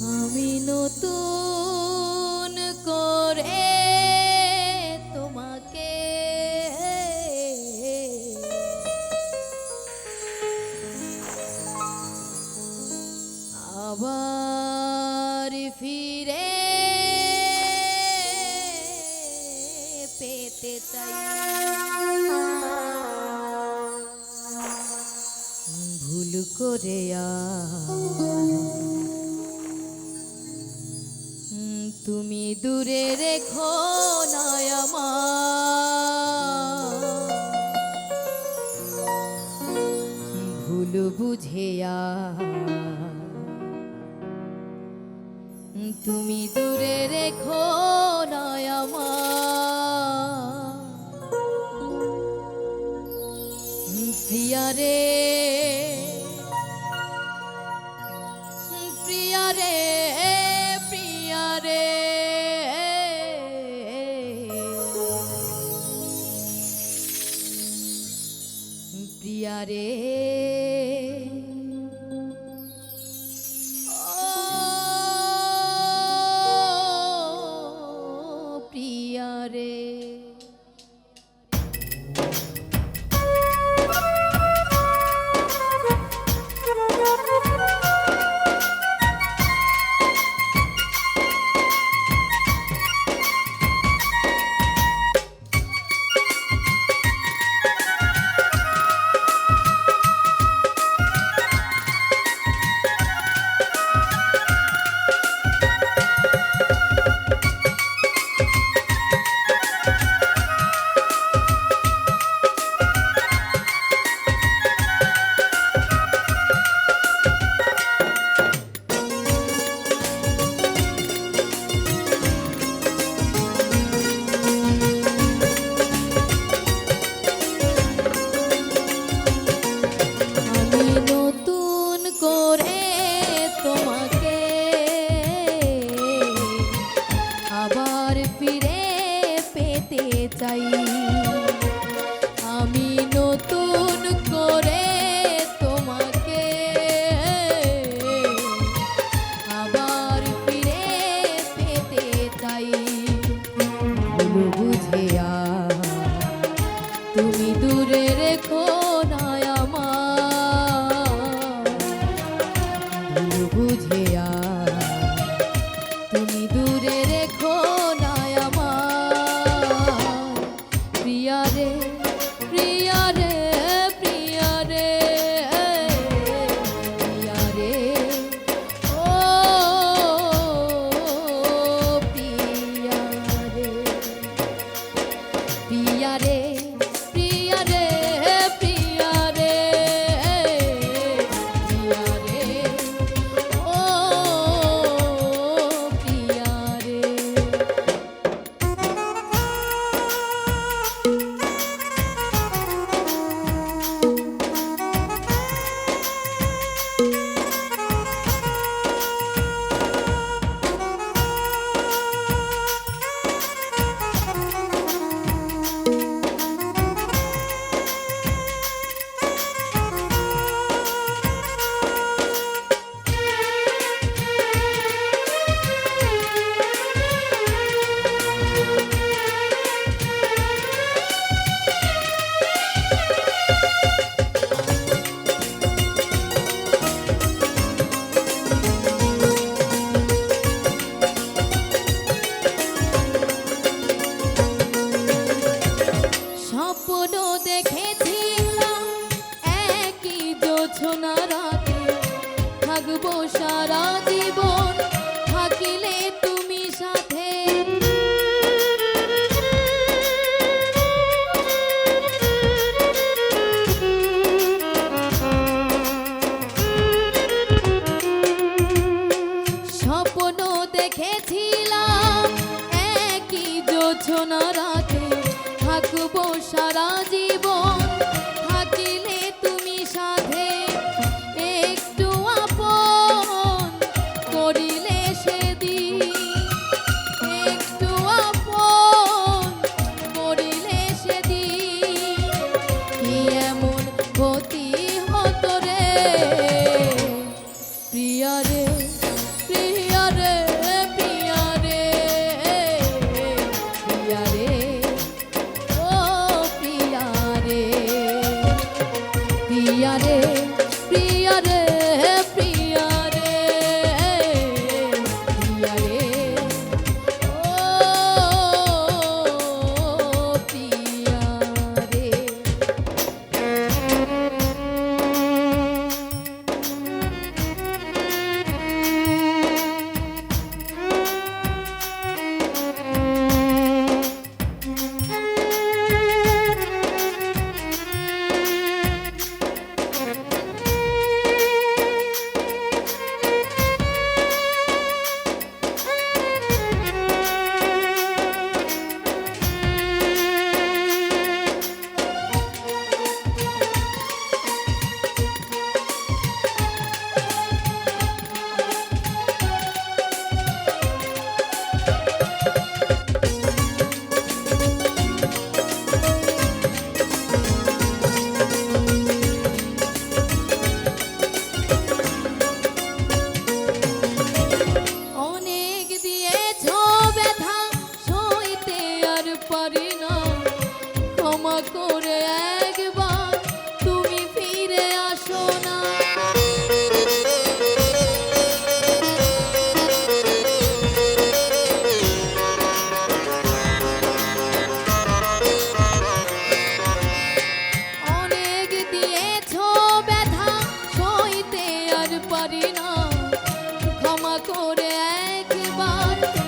আমি নতুন করে তোমাকে আবার ফিরে পেতে চাই। ভুল করে আ তুমি দূরে রেখো নয়মা। ভুল বুঝেয়া তুমি দূরে রেখো নয়মা। প্রিয়া রে প্রিয়া পিয়ারে সারা জীবন থাকিলে তুমি সাথে। স্বপ্ন দেখেছিলাম একই যোছনা রাতে। থাকব সারা জীবন ক্ষমা করে একবার